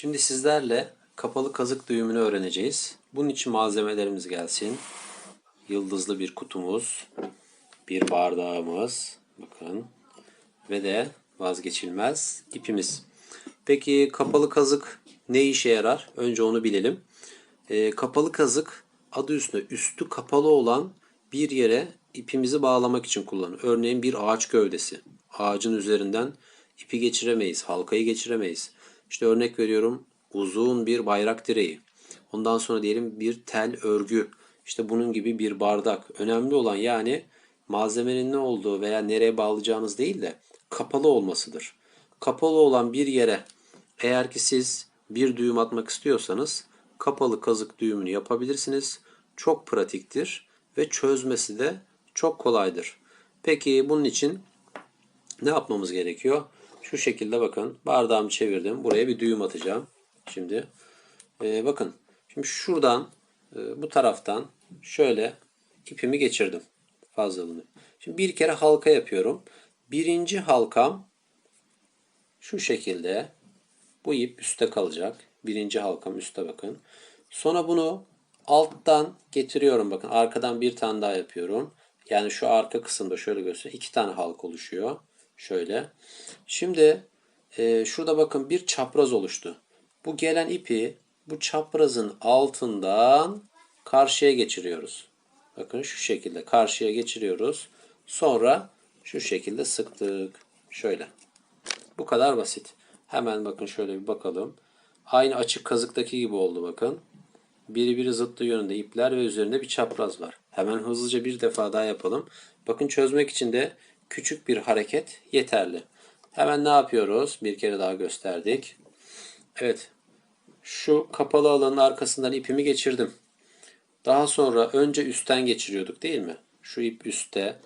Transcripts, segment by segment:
Şimdi sizlerle kapalı kazık düğümünü öğreneceğiz. Bunun için malzemelerimiz gelsin. Yıldızlı bir kutumuz, bir bardağımız, bakın ve de vazgeçilmez ipimiz. Peki kapalı kazık ne işe yarar? Önce onu bilelim. Ee, kapalı kazık adı üstünde üstü kapalı olan bir yere ipimizi bağlamak için kullanılır. Örneğin bir ağaç gövdesi. Ağacın üzerinden ipi geçiremeyiz, halkayı geçiremeyiz. İşte örnek veriyorum uzun bir bayrak direği. Ondan sonra diyelim bir tel örgü. İşte bunun gibi bir bardak. Önemli olan yani malzemenin ne olduğu veya nereye bağlayacağınız değil de kapalı olmasıdır. Kapalı olan bir yere eğer ki siz bir düğüm atmak istiyorsanız kapalı kazık düğümünü yapabilirsiniz. Çok pratiktir ve çözmesi de çok kolaydır. Peki bunun için ne yapmamız gerekiyor? Şu şekilde bakın bardağımı çevirdim. Buraya bir düğüm atacağım. Şimdi e, bakın. Şimdi şuradan e, bu taraftan şöyle ipimi geçirdim fazlalığını. Şimdi bir kere halka yapıyorum. Birinci halkam şu şekilde bu ip üstte kalacak. Birinci halkam üstte bakın. Sonra bunu alttan getiriyorum bakın. Arkadan bir tane daha yapıyorum. Yani şu arka kısımda şöyle göstereyim. iki tane halka oluşuyor. Şöyle. Şimdi e, şurada bakın bir çapraz oluştu. Bu gelen ipi bu çaprazın altından karşıya geçiriyoruz. Bakın şu şekilde karşıya geçiriyoruz. Sonra şu şekilde sıktık. Şöyle. Bu kadar basit. Hemen bakın şöyle bir bakalım. Aynı açık kazıktaki gibi oldu bakın. Biri biri zıttı yönünde ipler ve üzerinde bir çapraz var. Hemen hızlıca bir defa daha yapalım. Bakın çözmek için de küçük bir hareket yeterli. Hemen ne yapıyoruz? Bir kere daha gösterdik. Evet. Şu kapalı alanın arkasından ipimi geçirdim. Daha sonra önce üstten geçiriyorduk değil mi? Şu ip üstte.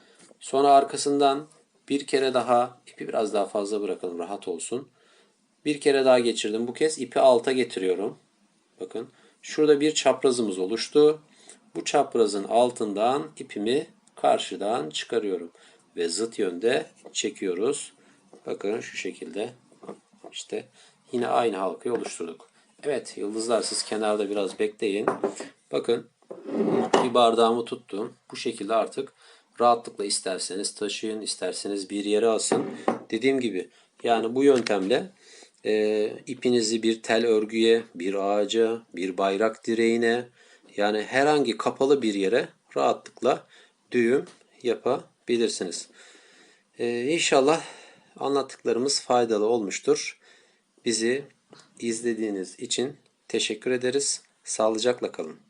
Sonra arkasından bir kere daha ipi biraz daha fazla bırakalım rahat olsun. Bir kere daha geçirdim. Bu kez ipi alta getiriyorum. Bakın. Şurada bir çaprazımız oluştu. Bu çaprazın altından ipimi karşıdan çıkarıyorum. Ve zıt yönde çekiyoruz. Bakın şu şekilde. İşte yine aynı halkayı oluşturduk. Evet yıldızlar siz kenarda biraz bekleyin. Bakın bir bardağımı tuttum. Bu şekilde artık rahatlıkla isterseniz taşıyın, isterseniz bir yere asın. Dediğim gibi yani bu yöntemle e, ipinizi bir tel örgüye, bir ağaca, bir bayrak direğine yani herhangi kapalı bir yere rahatlıkla düğüm yapabilirsiniz. E, inşallah anlattıklarımız faydalı olmuştur. Bizi izlediğiniz için teşekkür ederiz. Sağlıcakla kalın.